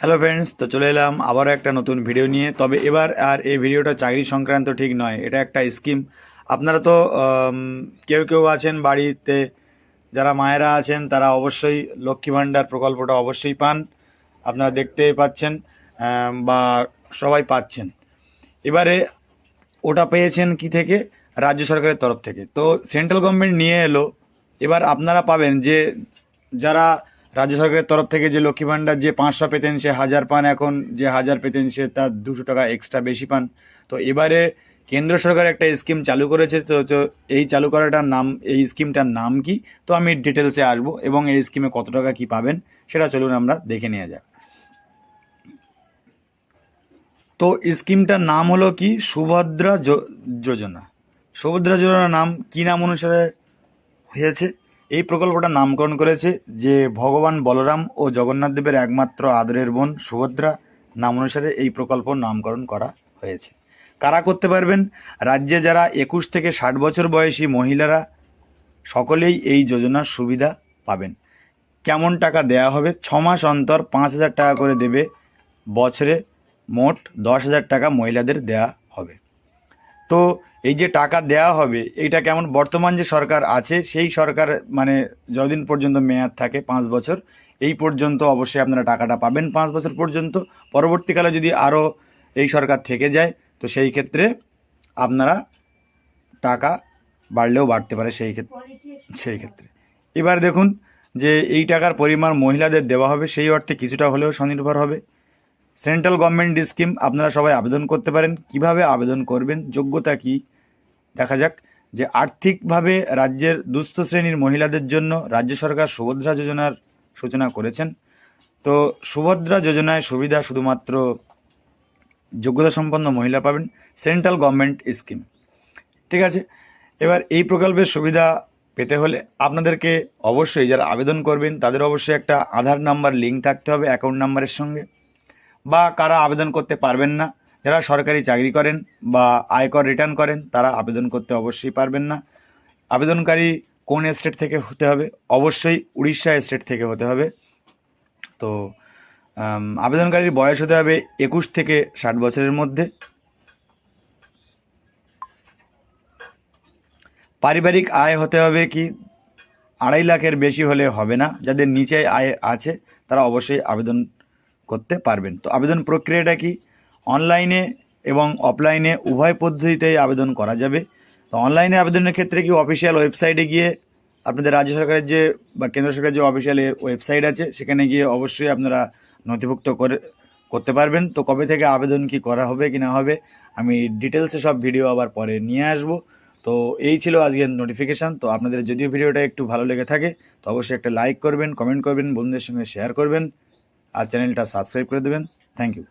Hello friends তো চলে এলাম আবারও একটা নতুন ভিডিও নিয়ে। তবে এবার আর এই ভিডিওটা চাকরি সংক্রান্ত ঠিক নয়, এটা একটা স্কিম আপনারা তো কেউ কেউ আছেন বাড়িতে, যারা মায়েরা আছেন, তারা অবশ্যই লক্ষ্মী ভাণ্ডার প্রকল্পটা অবশ্যই পান। আপনারা দেখতে পাচ্ছেন বা সবাই পাচ্ছেন। এবারে ওটা পেয়েছেন কি থেকে? রাজ্য সরকারের তরফ থেকে। তো সেন্ট্রাল গভর্নমেন্ট নিয়ে এলো। এবার আপনারা পাবেন যে যারা রাজ্য সরকারের তরফ থেকে যে লক্ষ্মী ভাণ্ডার যে পাঁচশো পেতেন, সে হাজার পান। এখন যে হাজার পেতেন, সে তার দুশো টাকা এক্সট্রা বেশি পান। তো এবারে কেন্দ্র সরকার একটা স্কিম চালু করেছে। তো এই চালু করাটার নাম, এই স্কিমটার নাম কি? তো আমি ডিটেলসে আসব এবং এই স্কিমে কত টাকা কি পাবেন, সেটা চলুন আমরা দেখে নেওয়া যাক। তো স্কিমটার নাম হলো কি? সুভদ্রা যোজনা। সুভদ্রা যোজনার নাম, কি নাম অনুসারে হয়েছে? এই প্রকল্পটা নামকরণ করেছে যে ভগবান বলরাম ও জগন্নাথ দেবের একমাত্র আদরের বোন সুভদ্রা। নাম অনুসারে এই প্রকল্প নামকরণ করা হয়েছে। কারা করতে পারবেন? রাজ্যে যারা একুশ থেকে ষাট বছর বয়সী মহিলারা, সকলেই এই যোজনার সুবিধা পাবেন। কেমন টাকা দেয়া হবে? ছ মাস অন্তর পাঁচ হাজার টাকা করে দেবে। বছরে মোট দশ হাজার টাকা মহিলাদের দেয়া হবে। তো এই যে টাকা দেয়া হবে, এইটা কেমন? বর্তমান যে সরকার আছে, সেই সরকার মানে যতদিন পর্যন্ত মেয়াদ থাকে পাঁচ বছর, এই পর্যন্ত অবশ্যই আপনারা টাকাটা পাবেন পাঁচ বছর পর্যন্ত। পরবর্তীকালে যদি আরও এই সরকার থেকে যায়, তো সেই ক্ষেত্রে আপনারা টাকা বাড়লেও বাড়তে পারে সেই ক্ষেত্রে সেই ক্ষেত্রে। এবার দেখুন যে এই টাকার পরিমাণ মহিলাদের দেওয়া হবে, সেই অর্থে কিছুটা হলেও স্বনির্ভর হবে। সেন্ট্রাল গভর্নমেন্ট স্কিম আপনারা সবাই আবেদন করতে পারেন। কীভাবে আবেদন করবেন? যোগ্যতা কি? দেখা যাক যে আর্থিকভাবে রাজ্যের দুস্থ শ্রেণির মহিলাদের জন্য রাজ্য সরকার সুভদ্রা যোজনার সূচনা করেছেন। তো সুভদ্রা যোজনায় সুবিধা শুধুমাত্র যোগ্যতা সম্পন্ন মহিলা পাবেন সেন্ট্রাল গভর্নমেন্ট স্কিম। ঠিক আছে? এবার এই প্রকল্পের সুবিধা পেতে হলে আপনাদেরকে অবশ্যই যারা আবেদন করবেন, তাদের অবশ্যই একটা আধার নাম্বার, লিঙ্ক থাকতে হবে অ্যাকাউন্ট নাম্বারের সঙ্গে। বা কারা আবেদন করতে পারবেন না, যারা সরকারি চাকরি করেন বা আয়কর রিটার্ন করেন, তারা আবেদন করতে অবশ্যই পারবেন না। আবেদনকারী কোন স্টেট থেকে হতে হবে? অবশ্যই উড়িষ্যা স্টেট থেকে হতে হবে। তো আবেদনকারীর বয়স হতে হবে একুশ থেকে ষাট বছরের মধ্যে। পারিবারিক আয় হতে হবে কি? আড়াই লাখের বেশি হলে হবে না। যাদের নিচে আয় আছে, তারা অবশ্যই আবেদন করতে পারবেন। তো আবেদন প্রক্রিয়াটা কি? অনলাইনে এবং অফলাইনে উভয় পদ্ধতিতেই আবেদন করা যাবে। তো অনলাইনে আবেদনের ক্ষেত্রে কি অফিসিয়াল ওয়েবসাইটে গিয়ে আপনাদের রাজ্য সরকারের যে বা কেন্দ্র সরকারের যে অফিসিয়াল ওয়েবসাইট আছে, সেখানে গিয়ে অবশ্যই আপনারা নথিভুক্ত করে, করতে পারবেন। তো কবে থেকে আবেদন কি করা হবে, কি না হবে, আমি ডিটেলসে সব ভিডিও আবার পরে নিয়ে আসব। তো এই ছিল আজকের নোটিফিকেশান তো আপনাদের যদিও ভিডিওটা একটু ভালো লেগে থাকে, তো অবশ্যই একটা লাইক করবেন কমেন্ট করবেন, বন্ধুদের সঙ্গে শেয়ার করবেন। আর চ্যানেলটা সাবস্ক্রাইব করে দেবেন। Thank you